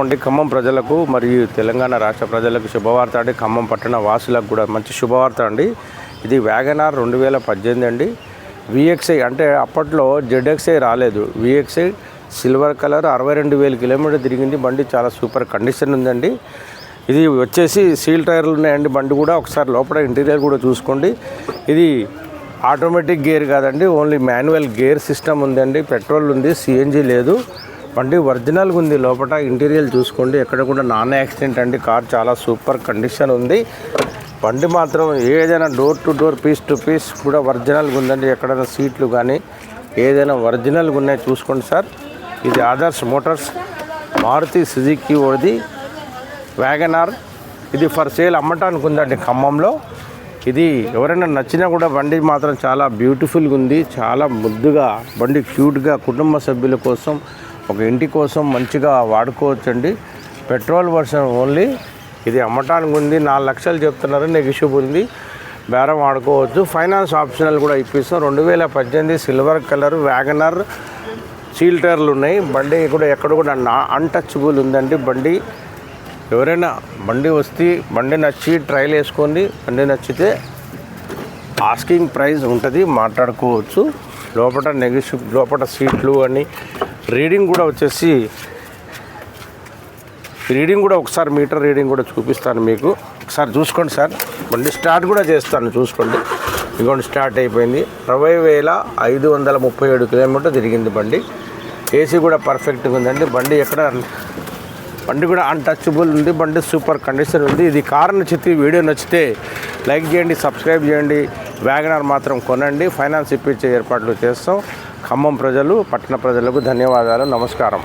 అండి ఖమ్మం ప్రజలకు మరియు తెలంగాణ రాష్ట్ర ప్రజలకు శుభవార్త అండి. ఖమ్మం పట్టణ వాసులకు కూడా మంచి శుభవార్త అండి. ఇది వ్యాగనార్ రెండు వేల పద్దెనిమిది అండి. విఎక్స్ఐ అంటే అప్పట్లో జెడ్ఎక్స్ఐ రాలేదు. విఎక్స్ఐ సిల్వర్ కలర్ అరవై రెండు వేల కిలోమీటర్ తిరిగింది. బండి చాలా సూపర్ కండిషన్ ఉందండి. ఇది వచ్చేసి సీల్ టైర్లు ఉన్నాయండి. బండి కూడా ఒకసారి లోపల ఇంటీరియర్ కూడా చూసుకోండి. ఇది ఆటోమేటిక్ గేర్ కాదండి. ఓన్లీ మాన్యువల్ గేర్ సిస్టమ్ ఉందండి. పెట్రోల్ ఉంది. సిఎన్జి లేదు. బండి ఒరిజినల్గా ఉంది. లోపల ఇంటీరియర్ చూసుకోండి. ఎక్కడ కూడా నాన్ యాక్సిడెంట్ అండి. కార్ చాలా సూపర్ కండిషన్ ఉంది. బండి మాత్రం ఏదైనా door to door piece to piece కూడా ఒరిజినల్గా ఉందండి. ఎక్కడైనా సీట్లు కానీ ఏదైనా ఒరిజినల్గా ఉన్నాయి చూసుకోండి సార్. ఇది ఆదర్శ్ మోటార్స్. మారుతి సుజుకి ఓది వ్యాగనార్ ఇది ఫర్ సేల్ అమ్మటానికి ఉందండి ఖమ్మంలో. ఇది ఎవరైనా నచ్చినా కూడా బండి మాత్రం చాలా బ్యూటిఫుల్గా ఉంది. చాలా ముద్దుగా బండి క్యూట్గా కుటుంబ సభ్యుల కోసం ఒక ఇంటి కోసం మంచిగా వాడుకోవచ్చండి. Petrol version only. ఇది అమ్మటానికి ఉంది. నాలుగు లక్షలు చెప్తున్నారు. నెగిషిబ్ ఉంది. బేరం వాడుకోవచ్చు. ఫైనాన్స్ ఆప్షనల్ కూడా ఇప్పిస్తాం. రెండు వేల పద్దెనిమిది సిల్వర్ కలర్ వ్యాగనర్ సీల్ టైర్లు ఉన్నాయి. బండి కూడా ఎక్కడ కూడా నా అన్టచబుల్ ఉందండి బండి. ఎవరైనా బండి వస్తే బండి నచ్చి ట్రైల్ వేసుకోండి. బండి నచ్చితే ఆస్కింగ్ ప్రైస్ ఉంటుంది. మాట్లాడుకోవచ్చు. లోపల నెగిటివ్ లోపల సీట్లు అని రీడింగ్ కూడా వచ్చేసి రీడింగ్ కూడా ఒకసారి మీటర్ రీడింగ్ కూడా చూపిస్తాను మీకు. ఒకసారి చూసుకోండి సార్. బండి స్టార్ట్ కూడా చేస్తాను చూసుకోండి. ఇదిగోండి స్టార్ట్ అయిపోయింది. అరవై వేల ఐదు వందల ముప్పై ఏడు కిలోమీటర్ తిరిగింది బండి. ఏసీ కూడా పర్ఫెక్ట్గా ఉందండి. బండి ఎక్కడ బండి కూడా అన్టచబుల్ ఉంది. బండి సూపర్ కండిషన్ ఉంది. ఇది కారు నచ్చితే వీడియో నచ్చితే లైక్ చేయండి సబ్స్క్రైబ్ చేయండి. వ్యాగనార్ మాత్రం కొనండి. ఫైనాన్స్ ఇప్పించే ఏర్పాట్లు చేస్తాం. ఖమ్మం ప్రజలు పట్టణ ప్రజలకు ధన్యవాదాలు నమస్కారం.